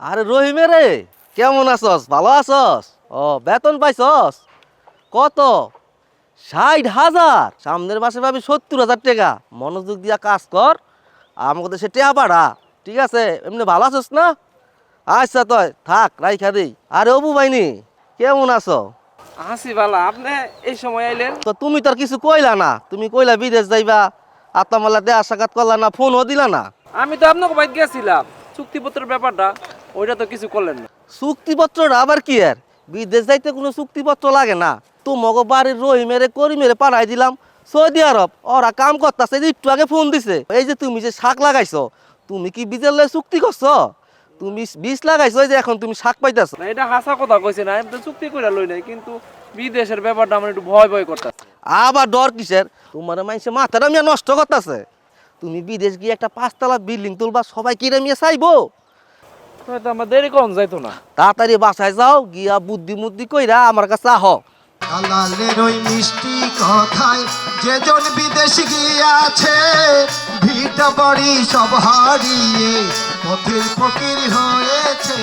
আরে রহিমে রে কেমন আছস? ভালো আছস? ও বেতন পাইছস? কত? ষাট হাজার। সামনের মাসে পাবি সত্তর হাজার টাকা। মনোযোগ দিয়া কাজ কর আমাকে দেশে টেয়া পাড়া। ঠিক আছে? এমনি ভালো আছস না? আচ্ছা তয় থাক রাইখা দেই। আরে অবু বাইনি কেমন আছো? হাসি বালা আপনি এই সময় আইলেন? তো তুমি তো আর কিছু কইলা না। তুমি কইলা বিদেশ যাইবা আত্মামালা দেয়া সাক্ষাৎ করলা না ফোনও দিলা না। আমি তো আপনাকে বাইক গেছিলাম। চুক্তিপত্রের ব্যাপারটা। ওইটা তো কিছু করলেন না। চুক্তিপত্রটা আবার কি আর? বিদেশ যাইতে কোনো চুক্তিপত্র লাগে না। তোমাকে বাড়ির রহিমেরে করিমেরে পাঠাই দিলাম। সৌদি আরব ওরা কাম করতেছে একটু আগে ফোন দিছে। এই যে তুমি যে শাক লাগাইছো তুমি কি বীজের লগে চুক্তি করছ? তুমি বীজ লাগাইছো এই যে এখন তুমি শাক পাইতেছো। না এটা হাসা কথা কইছে না আমি তো চুক্তি করে লই নাই কিন্তু বিদেশের ব্যাপারটা আমার একটু ভয় ভয় করতেছে। আবার ডর কিসের? তোমার মানুষের মাথাটা মিয়া নষ্ট করতেছে। তুমি বিদেশ গিয়ে একটা পাঁচতলা বিল্ডিং তুলবা সবাই কিনে মিয়া চাইব। হয়তো আমার দেরি কম যাইতো না। তাড়াতাড়ি বাসায় যাও গিয়া বুদ্ধি মুদ্ধি কইরা আমার কাছে আহ। দালালের ওই মিষ্টি কথায় যেজন বিদেশ গিয়াছে ভিটা বাড়ি সব হারিয়ে পথের ফকির হয়েছে